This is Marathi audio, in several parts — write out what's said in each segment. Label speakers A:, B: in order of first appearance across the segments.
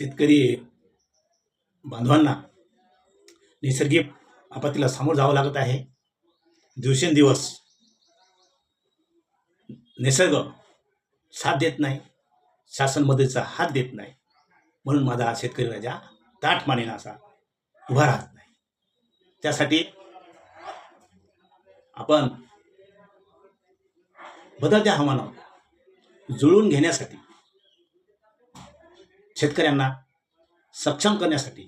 A: शेतकरी बांधवांना नैसर्गिक आपत्तीला सामोरं जावं लागत आहे. दिवसेंदिवस निसर्ग साथ देत नाही शासन मदतीचा हात देत नाही. म्हणून माझा शेतकरी राजा ताठ मानेन असा उभा राहत नाही. त्यासाठी आपण बदलत्या हवामानावर जुळून घेण्यासाठी शेतकऱ्यांना सक्षम करण्यासाठी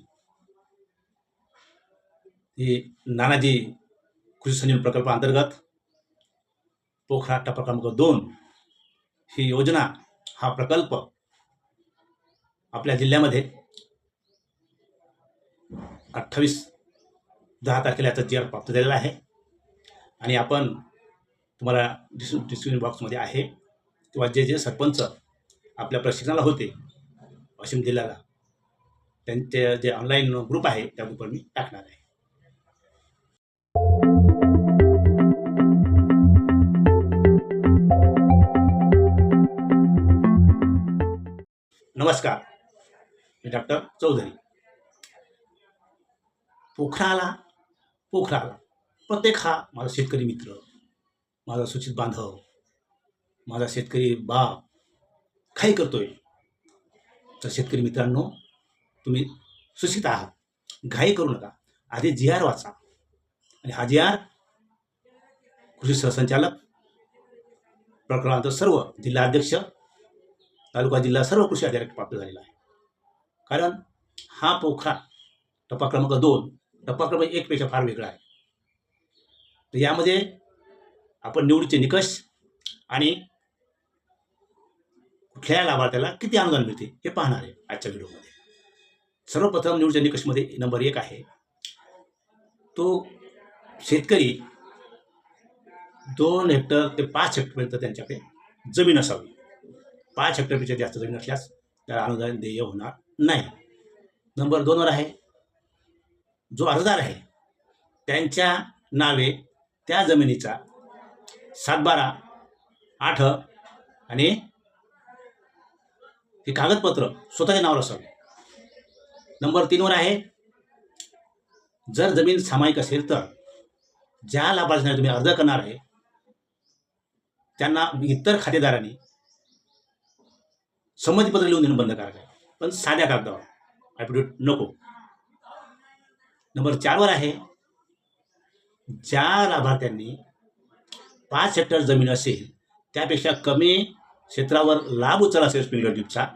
A: हे नानाजी कृषी संजीवन प्रकल्पाअंतर्गत पोखरा टप्पा क्रमांक दोन ही योजना हा प्रकल्प आपल्या जिल्ह्यामध्ये अठ्ठावीस दहा तारखेला याचा जी आर प्राप्त झालेला आहे. आणि आपण तुम्हाला डिस्क्रिप्शन बॉक्समध्ये आहे. किंवा जे जे सरपंच आपल्या प्रशिक्षणाला होते वाशिम जिल्ह्याला त्यांचे जे ऑनलाईन ग्रुप आहे त्या ग्रुपवर मी टाकणार आहे. नमस्कार. मी डॉक्टर चौधरी. पोखराला पोखराला प्रत्येक हा माझा शेतकरी मित्र माझा सूचित बांधव माझा शेतकरी बाप काही करतोय. तर शेतकरी मित्रांनो तुम्ही सुशित आहात. घाई करू नका. आधी जी आर वाचा. आणि हा जी आर कृषी सहसंचालक प्रकरणात सर्व जिल्हाध्यक्ष तालुका जिल्हा सर्व कृषी अधिकारी प्राप्त झालेला आहे. कारण हा पोखरा टप्पा क्रमांक दोन टप्पा क्रमांक एकपेक्षा फार वेगळा आहे. तर यामध्ये आपण निवडीचे निकष आणि कुठल्या लाभार्थ्याला किती अनुदान मिळते हे पाहणार आहे आजच्या व्हिडिओमध्ये. सर्वप्रथम निवडीच्या निकषमध्ये नंबर एक आहे तो शेतकरी दोन हेक्टर ते पाच हेक्टरपर्यंत त्यांच्याकडे जमीन असावी. पाच हेक्टरपेक्षा जास्त जमीन असल्यास त्याला अनुदान देय होणार नाही. नंबर दोनवर आहे जो अर्जदार आहे त्यांच्या नावे त्या जमिनीचा सातबारा आठ आणि हे कागदपत्र स्वतःच्या नावावर असावे. नंबर तीनवर आहे जर जमीन सामायिक असेल तर ज्या लाभार्थ्यांना तुम्ही अर्ज करणार आहे त्यांना इतर खातेदारांनी संमतीपत्र लिहून देणं बंधकारक आहे. पण साध्या कागदावर ॲफिडेविट नको. नंबर चारवर आहे ज्या लाभार्थ्यांनी पाच हेक्टर जमीन असेल त्यापेक्षा कमी क्षेत्रावर लाभ उचल असेल स्प्रिंकलर ड्रीपचा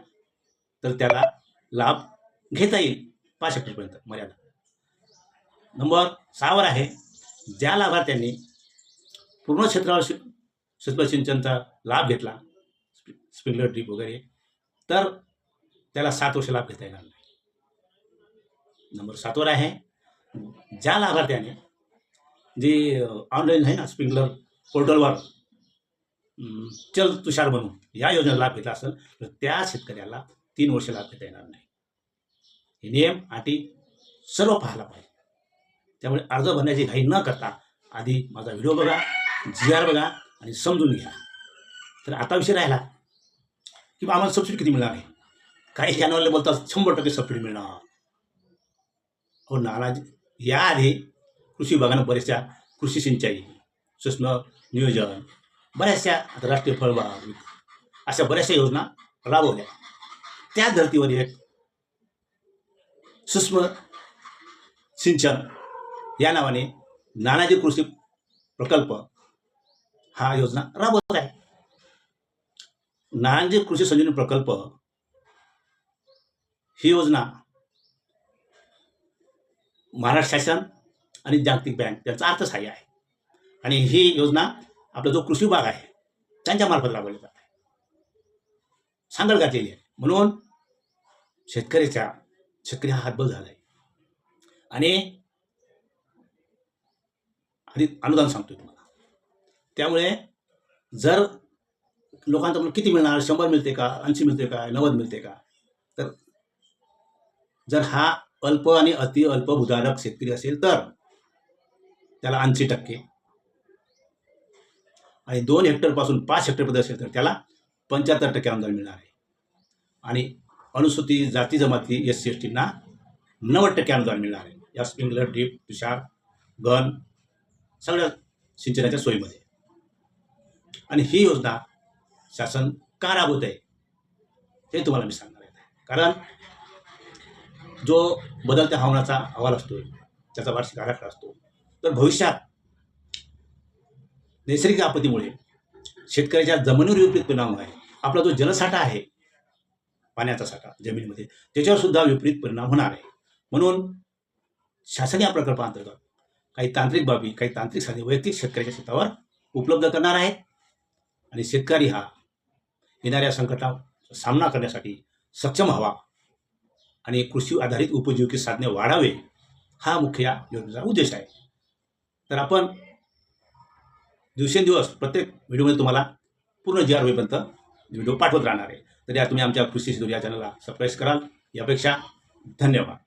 A: तर त्याला लाभ घेता येईल पाच हेक्टरपर्यंत मर्यादा. नंबर सहावर आहे. ज्या लाभार्थ्यांनी पूर्ण क्षेत्रावर शि क्षेत्र सिंचनचा लाभ घेतला स्प्रि स्प्रिंकलर ड्रीप वगैरे तर त्याला सात वर्ष लाभ घेता येणार नाही. नंबर सातवर आहे. ज्या लाभार्थ्याने जे ऑनलाईन आहे ना स्प्रिंकलर पोर्टलवर चल तुषार बनून या योजनेला लाभ घेतला असेल तर त्या शेतकऱ्याला तीन वर्ष लाभ घेता येणार नाही. हे नियम अटी सर्व पाहायला पाहिजे. त्यामुळे अर्ज भरण्याची घाई न करता आधी माझा व्हिडिओ बघा जी आर बघा आणि समजून घ्या. तर आता विषय राहिला की आम्हाला सबसिडी किती मिळणार आहे? काही चॅनलवाले बोलतात शंभर टक्के सबसिडी मिळणार. हो नाराज. याआधी कृषी विभागानं बरेचशा कृषी सिंचाई सूक्ष्म नियोजन बऱ्याचशा आता राष्ट्रीय फळबाग अशा बऱ्याचशा योजना राबवल्या. त्या धर्तीवर एक सूक्ष्म सिंचन या नावाने नानाजी कृषी प्रकल्प हा योजना राबवत आहे. नानाजी कृषी संजीवनी प्रकल्प ही योजना महाराष्ट्र शासन आणि जागतिक बँक यांचं अर्थसहाय्य आहे. आणि ही योजना आपला जो कृषी विभाग आहे त्यांच्या मार्फत राबवले जात. आहे सांगड घातलेली आहे. म्हणून शेतकऱ्याच्या शेतकरी हा हातबल झाला आहे आणि आधी अनुदान सांगतोय तुम्हाला. त्यामुळे जर लोकांचं म्हणून किती मिळणार? शंभर मिळते का? ऐंशी मिळते का? नव्वद मिळते का? तर जर हा अल्प आणि अति अल्प भूधारक शेतकरी असेल तर त्याला ऐंशी टक्के आणि दोन हेक्टरपासून पाच हेक्टरपर्यंत असेल तर त्याला पंच्याहत्तर टक्के अनुदान मिळणार आहे. आणि अनुसूचित जाती जमाती एस सी एस टींना नव्वद टक्के अनुदान मिळणार आहे. या स्प्रिंकलर ड्रीप तुषार गन सगळ्या सिंचनाच्या सोयीमध्ये. आणि ही योजना शासन का राबवत आहे हे तुम्हाला मी सांगणार आहे. कारण जो बदलत्या हवामानाचा अहवाल असतो त्याचा वार्षिक आराखडा असतो. तर भविष्यात नैसर्गिक आपत्तीमुळे. शेतकऱ्याच्या जमिनीवर विपरीत परिणाम आहे. आपला जो जलसाठा आहे पाण्याचा साठा जमिनीमध्ये त्याच्यावर सुद्धा विपरीत परिणाम होणार आहे. म्हणून शासन या प्रकल्पाअंतर्गत काही तांत्रिक बाबी काही तांत्रिक साधने वैयक्तिक शेतकऱ्याच्या शेतावर उपलब्ध करणार आहेत. आणि शेतकरी हा येणाऱ्या संकटा सामना करण्यासाठी सक्षम व्हावा आणि कृषी आधारित उपजीविके साधने वाढावे हा मुख्य या योजनेचा उद्देश आहे. तर आपण दिवसेंदिवस प्रत्येक व्हिडिओमध्ये तुम्हाला पूर्ण जी आर होईपर्यंत व्हिडिओ पाठवत राहणार आहे. तर या तुम्ही आमच्या कृषी सिंधू या चॅनलला सबस्क्राईब कराल. यापेक्षा धन्यवाद.